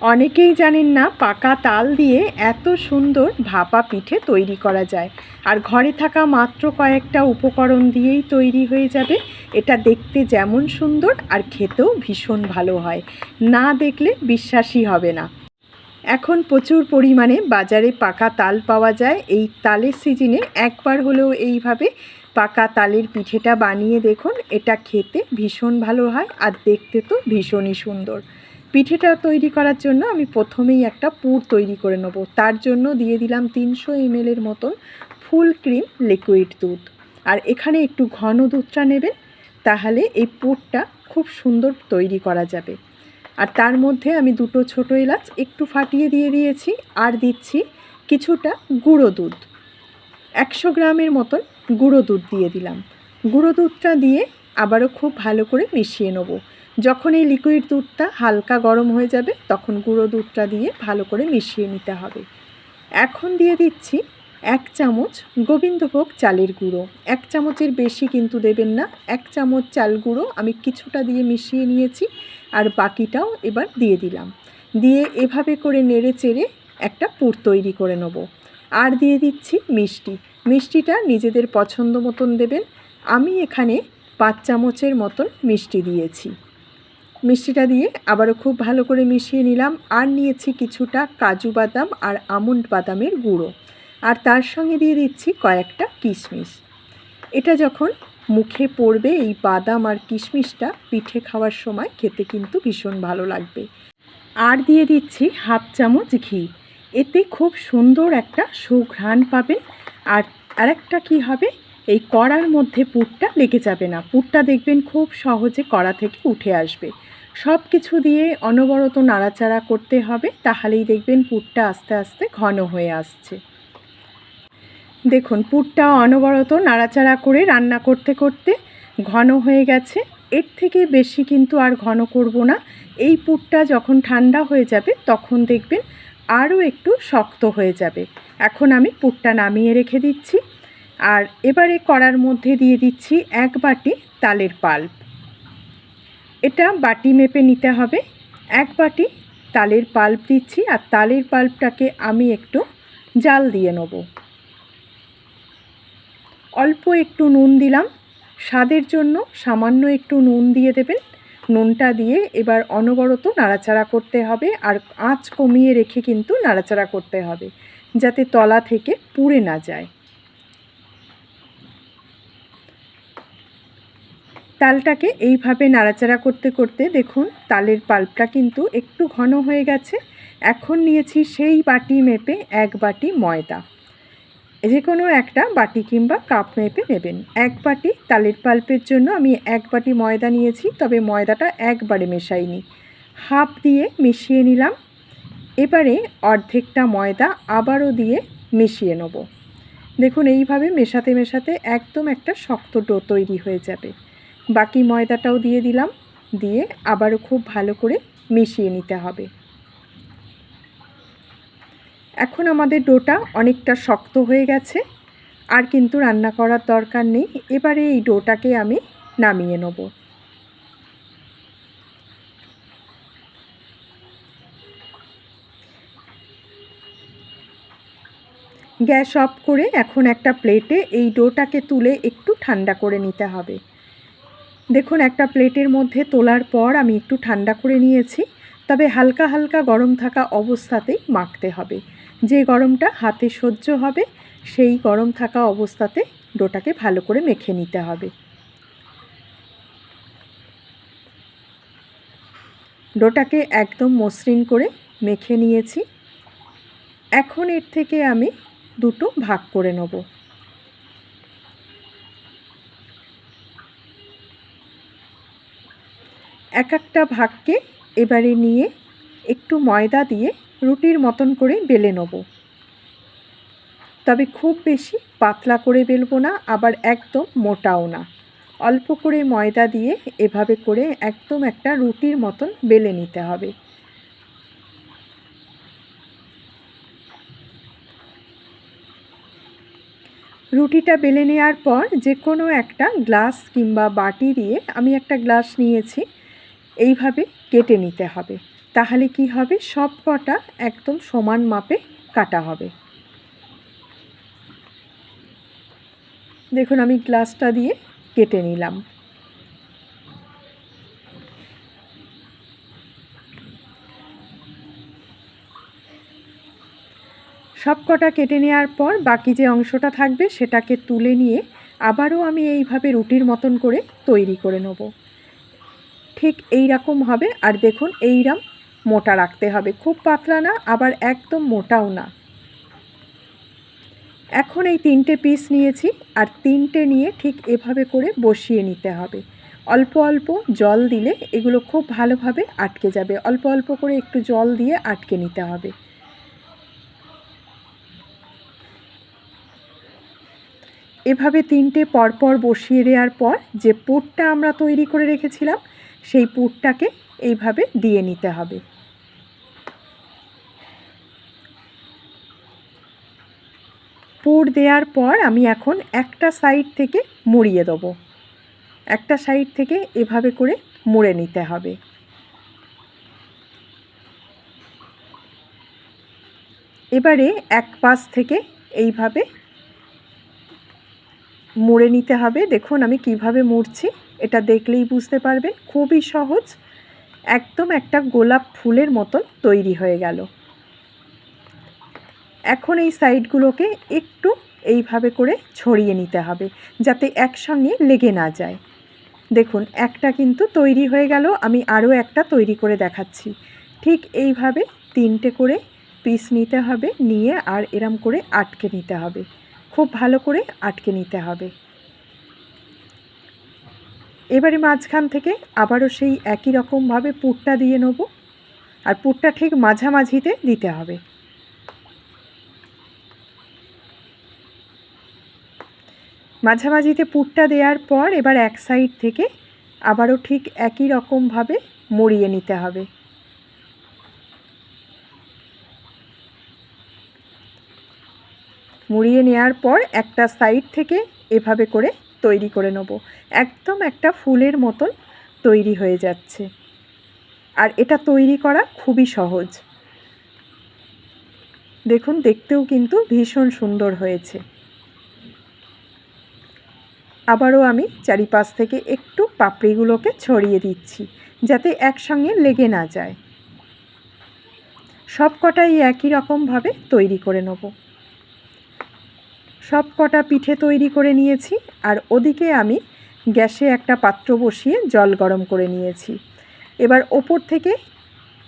অনেকেই জানেন না, পাকা তাল দিয়ে এত সুন্দর ভাপা পিঠে তৈরি করা যায়। আর ঘরে থাকা মাত্র কয়েকটা উপকরণ দিয়েই তৈরি হয়ে যাবে। এটা দেখতে যেমন সুন্দর আর খেতেও ভীষণ ভালো হয়। না দেখলে বিশ্বাসই হবে না। এখন প্রচুর পরিমাণে বাজারে পাকা তাল পাওয়া যায়। এই তালের সিজনে একবার হলেও এইভাবে পাকা তালের পিঠেটা বানিয়ে দেখুন। এটা খেতে ভীষণ ভালো হয় আর দেখতে তো ভীষণই সুন্দর। পিঠেটা তৈরি করার জন্য আমি প্রথমেই একটা পুর তৈরি করে নেব। তার জন্য দিয়ে দিলাম তিনশো এমএলের মতন ফুল ক্রিম লিকুইড দুধ। আর এখানে একটু ঘন দুধটা নেবেন, তাহলে এই পুরটা খুব সুন্দর তৈরি করা যাবে। আর তার মধ্যে আমি দুটো ছোটো এলাচ একটু ফাটিয়ে দিয়ে দিয়েছি আর দিচ্ছি কিছুটা গুঁড়ো দুধ। একশো গ্রামের মতন গুঁড়ো দুধ দিয়ে দিলাম। গুঁড়ো দুধটা দিয়ে আবারও খুব ভালো করে মিশিয়ে নেব। যখন এই লিকুইড দুধটা হালকা গরম হয়ে যাবে, তখন গুঁড়ো দুধটা দিয়ে ভালো করে মিশিয়ে নিতে হবে। এখন দিয়ে দিচ্ছি এক চামচ গোবিন্দভোগ চালের গুঁড়ো। এক চামচের বেশি কিন্তু দেবেন না, এক চামচ চাল গুঁড়ো আমি কিছুটা দিয়ে মিশিয়ে নিয়েছি আর বাকিটাও এবার দিয়ে দিলাম। দিয়ে এভাবে করে নেড়ে চেড়ে একটা পুর তৈরি করে নেব। আর দিয়ে দিচ্ছি মিষ্টি। মিষ্টিটা নিজেদের পছন্দ মতন দেবেন। আমি এখানে পাঁচ চামচের মতন মিষ্টি দিয়েছি। মিষ্টিটা দিয়ে আবারও খুব ভালো করে মিশিয়ে নিলাম। আর নিয়েছি কিছুটা কাজু বাদাম আর আমন্ড বাদামের গুঁড়ো। আর তার সঙ্গে দিয়ে দিচ্ছি কয়েকটা কিশমিশ। এটা যখন মুখে পড়বে এই বাদাম আর কিশমিশটা পিঠে খাওয়ার সময় খেতে কিন্তু ভীষণ ভালো লাগবে। আর দিয়ে দিচ্ছি হাফ চামচ ঘি। এতে খুব সুন্দর একটা সুঘ্রাণ পাবেন। আর আরেকটা কি হবে? এই কড়ার মধ্যে পুরটা লেগে যাবে না। পুরটা দেখবেন খুব সহজে কড়া থেকে উঠে আসবে। সব কিছু দিয়ে অনবরত নাড়াচাড়া করতে হবে, তাহলেই দেখবেন পুরটা আস্তে আস্তে ঘন হয়ে আসছে। দেখুন, পুরটা অনবরত নাড়াচাড়া করে রান্না করতে করতে ঘন হয়ে গেছে। এর থেকে বেশি কিন্তু আর ঘন করব না। এই পুরটা যখন ঠান্ডা হয়ে যাবে, তখন দেখবেন আরও একটু শক্ত হয়ে যাবে। এখন আমি পুরটা নামিয়ে রেখে দিচ্ছি। আর এবারে কড়ার মধ্যে দিয়ে দিচ্ছি এক বাটি তালের পাল্প। এটা বাটি মেপে নিতে হবে। এক বাটি তালের পাল্প দিচ্ছি আর তালের পাল্পটাকে আমি একটু জাল দিয়ে নেব। অল্প একটু নুন দিলাম। স্বাদের জন্য সামান্য একটু নুন দিয়ে দেবেন। নুনটা দিয়ে এবার অনবরত নাড়াচাড়া করতে হবে আর আঁচ কমিয়ে রেখে কিন্তু নাড়াচাড়া করতে হবে, যাতে তলা থেকে পুড়ে না যায়। তালটাকে এইভাবে নাড়াচাড়া করতে করতে দেখুন, তালের পাল্পটা কিন্তু একটু ঘন হয়ে গেছে। এখন নিয়েছি সেই বাটি মেপে এক বাটি ময়দা। যে কোনো একটা বাটি কিংবা কাপ মেপে নেবেন। এক বাটি তালের পাল্পের জন্য আমি এক বাটি ময়দা নিয়েছি, তবে ময়দাটা একবারে মেশাইনি। হাফ দিয়ে মিশিয়ে নিলাম। এবারে অর্ধেকটা ময়দা আবারও দিয়ে মিশিয়ে নেব। দেখুন, এইভাবে মেশাতে মেশাতে একদম একটা শক্ত ডো তৈরি হয়ে যাবে। বাকি ময়দাটাও দিয়ে দিলাম। দিয়ে আবারও খুব ভালো করে মিশিয়ে নিতে হবে। এখন আমাদের ডোটা অনেকটা শক্ত হয়ে গেছে। আর কিন্তু রান্না করার দরকার নেই। এবারে এই ডোটাকে আমি নামিয়ে নেব। গ্যাস অফ করে এখন একটা প্লেটে এই ডোটাকে তুলে একটু ঠান্ডা করে নিতে হবে। দেখুন, একটা প্লেটের মধ্যে তোলার পর আমি একটু ঠান্ডা করে নিয়েছি, তবে হালকা হালকা গরম থাকা অবস্থাতেই মাখতে হবে। যে গরমটা হাতে সহ্য হবে, সেই গরম থাকা অবস্থাতে ডোটাকে ভালো করে মেখে নিতে হবে। ডোটাকে একদম মসৃণ করে মেখে নিয়েছি। এখন এর থেকে আমি দুটো ভাগ করে নেব। এক একটা ভাগকে এবারে নিয়ে একটু ময়দা দিয়ে রুটির মতন করে বেলে নেব। তবে খুব বেশি পাতলা করে বেলবো না, আবার একদম মোটাও না। অল্প করে ময়দা দিয়ে এভাবে করে একদম একটা রুটির মতন বেলে নিতে হবে। রুটিটা বেলে নেওয়ার পর যে কোনো একটা গ্লাস কিংবা বাটি দিয়ে আমি একটা গ্লাস নিয়েছি। এইভাবে কেটে নিতে হবে। তাহলে কি হবে? সব কটা একদম সমান মাপে কাটা হবে। দেখুন, আমি গ্লাসটা দিয়ে কেটে নিলাম। সব কটা কেটে নেওয়ার পর বাকি যে অংশটা থাকবে, সেটাকে তুলে নিয়ে আবারও আমি এইভাবে রুটির মতন করে তৈরি করে নেব। ঠিক এই রকম হবে। আর দেখুন এইরকম মোটা রাখতে হবে। খুব পাতলা না, আবার একদম মোটাও না। এখন এই তিনটে পিস নিয়েছি, আর তিনটে নিয়ে ঠিক এভাবে করে বসিয়ে নিতে হবে। অল্প অল্প জল দিলে এগুলো খুব ভালোভাবে আটকে যাবে। অল্প অল্প করে একটু জল দিয়ে আটকে নিতে হবে। এভাবে তিনটে পরপর বসিয়ে দেওয়ার পর যে পুরটা আমরা তৈরি করে রেখেছিলাম সেই পুরটাকে এইভাবে দিয়ে নিতে হবে। পুর দেওয়ার পর আমি এখন একটা সাইড থেকে মুড়িয়ে দেবো। একটা সাইড থেকে এভাবে করে মুড়ে নিতে হবে। এবারে এক পাশ থেকে এইভাবে মুড়ে নিতে হবে। দেখুন আমি কীভাবে মুড়ছি। এটা দেখলেই বুঝতে পারবেন, খুবই সহজ, একদম একটা গোলাপ ফুলের মতন তৈরি হয়ে গেল। এখন এই সাইডগুলোকে একটু এইভাবে করে ছড়িয়ে নিতে হবে, যাতে একসঙ্গে লেগে না যায়। দেখুন, একটা কিন্তু তৈরি হয়ে গেল, আমি আরও একটা তৈরি করে দেখাচ্ছি। ঠিক এইভাবে তিনটে করে পিস নিতে হবে, নিয়ে আর এরম করে আটকে নিতে হবে। খুব ভালো করে আটকে নিতে হবে। এবারে মাঝখান থেকে আবারও সেই একই রকমভাবে পুরটা দিয়ে নেব। আর পুরটা ঠিক মাঝামাঝিতে দিতে হবে। মাঝামাঝিতে পুরটা দেওয়ার পর এবার এক সাইড থেকে আবারও ঠিক একই রকমভাবে মুড়িয়ে নিতে হবে। মুড়িয়ে নেওয়ার পর একটা সাইড থেকে এভাবে করে তৈরি করে নেব। একদম একটা ফুলের মতন তৈরি হয়ে যাচ্ছে। আর এটা তৈরি করা খুবই সহজ। দেখুন, দেখতেও কিন্তু ভীষণ সুন্দর হয়েছে। আবারও আমি চারিপাশ থেকে একটু পাপড়িগুলোকে ছড়িয়ে দিচ্ছি, যাতে একসঙ্গে লেগে না যায়। সব কটাই একই রকমভাবে তৈরি করে নেব। সব কটা পিঠে তৈরি করে নিয়েছি আর ওদিকে আমি গ্যাসে একটা পাত্র বসিয়ে জল গরম করে নিয়েছি। এবার ওপর থেকে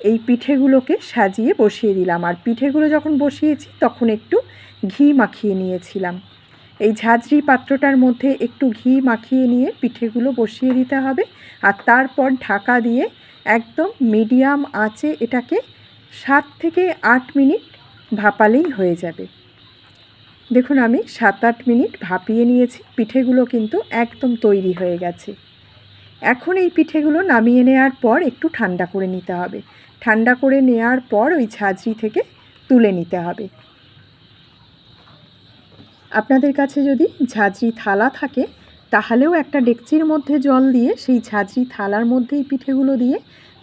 এই পিঠেগুলোকে সাজিয়ে বসিয়ে দিলাম আর পিঠেগুলো যখন বসিয়েছি তখন একটু ঘি মাখিয়ে নিয়েছিলাম। এই ঝাঁঝরি পাত্রটার মধ্যে একটু ঘি মাখিয়ে নিয়ে পিঠেগুলো বসিয়ে দিতে হবে আর তারপর ঢাকা দিয়ে একদম মিডিয়াম আঁচে এটাকে সাত থেকে আট মিনিট ভাপালেই হয়ে যাবে। দেখুন আমি সাত আট মিনিট ভাপিয়ে নিয়েছি, পিঠেগুলো কিন্তু একদম তৈরি হয়ে গেছে। এখন এই পিঠেগুলো নামিয়ে নেওয়ার পর একটু ঠান্ডা করে নিতে হবে। ঠান্ডা করে নেওয়ার পর ওই ঝাঁঝরি থেকে তুলে নিতে হবে। আপনাদের কাছে যদি ঝাঁঝরি থালা থাকে, তাহলেও একটা ডেকচির মধ্যে জল দিয়ে সেই ঝাঁঝরি থালার মধ্যেই পিঠেগুলো দিয়ে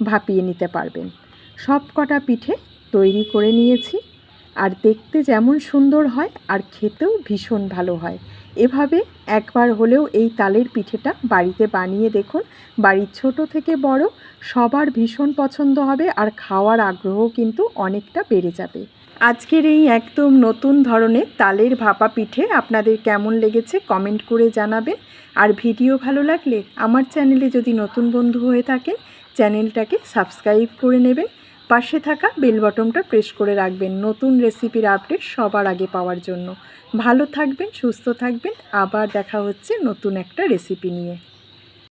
ভাপিয়ে নিতে পারবেন। সব কটা পিঠে তৈরি করে নিয়েছি। আর দেখতে যেমন সুন্দর হয় আর খেতেও ভীষণ ভালো হয়। এভাবে একবার হলেও এই তালের পিঠেটা বাড়িতে বানিয়ে দেখুন। বাড়ির ছোট থেকে বড়, সবার ভীষণ পছন্দ হবে আর খাওয়ার আগ্রহ কিন্তু অনেকটা বেড়ে যাবে। আজকের এই একদম নতুন ধরনের তালের ভাপা পিঠে আপনাদের কেমন লেগেছে কমেন্ট করে জানাবেন। আর ভিডিও ভালো লাগলে আমার চ্যানেলে যদি নতুন বন্ধু হয়ে থাকেন, চ্যানেলটাকে সাবস্ক্রাইব করে নেবেন। পাশে থাকা বেল বটমটা প্রেস করে রাখবেন। নতুন রেসিপির আপডেট সবার আগে পাওয়ার জন্য। ভালো থাকবেন, সুস্থ থাকবেন। আবার দেখা হচ্ছে নতুন একটা রেসিপি নিয়ে।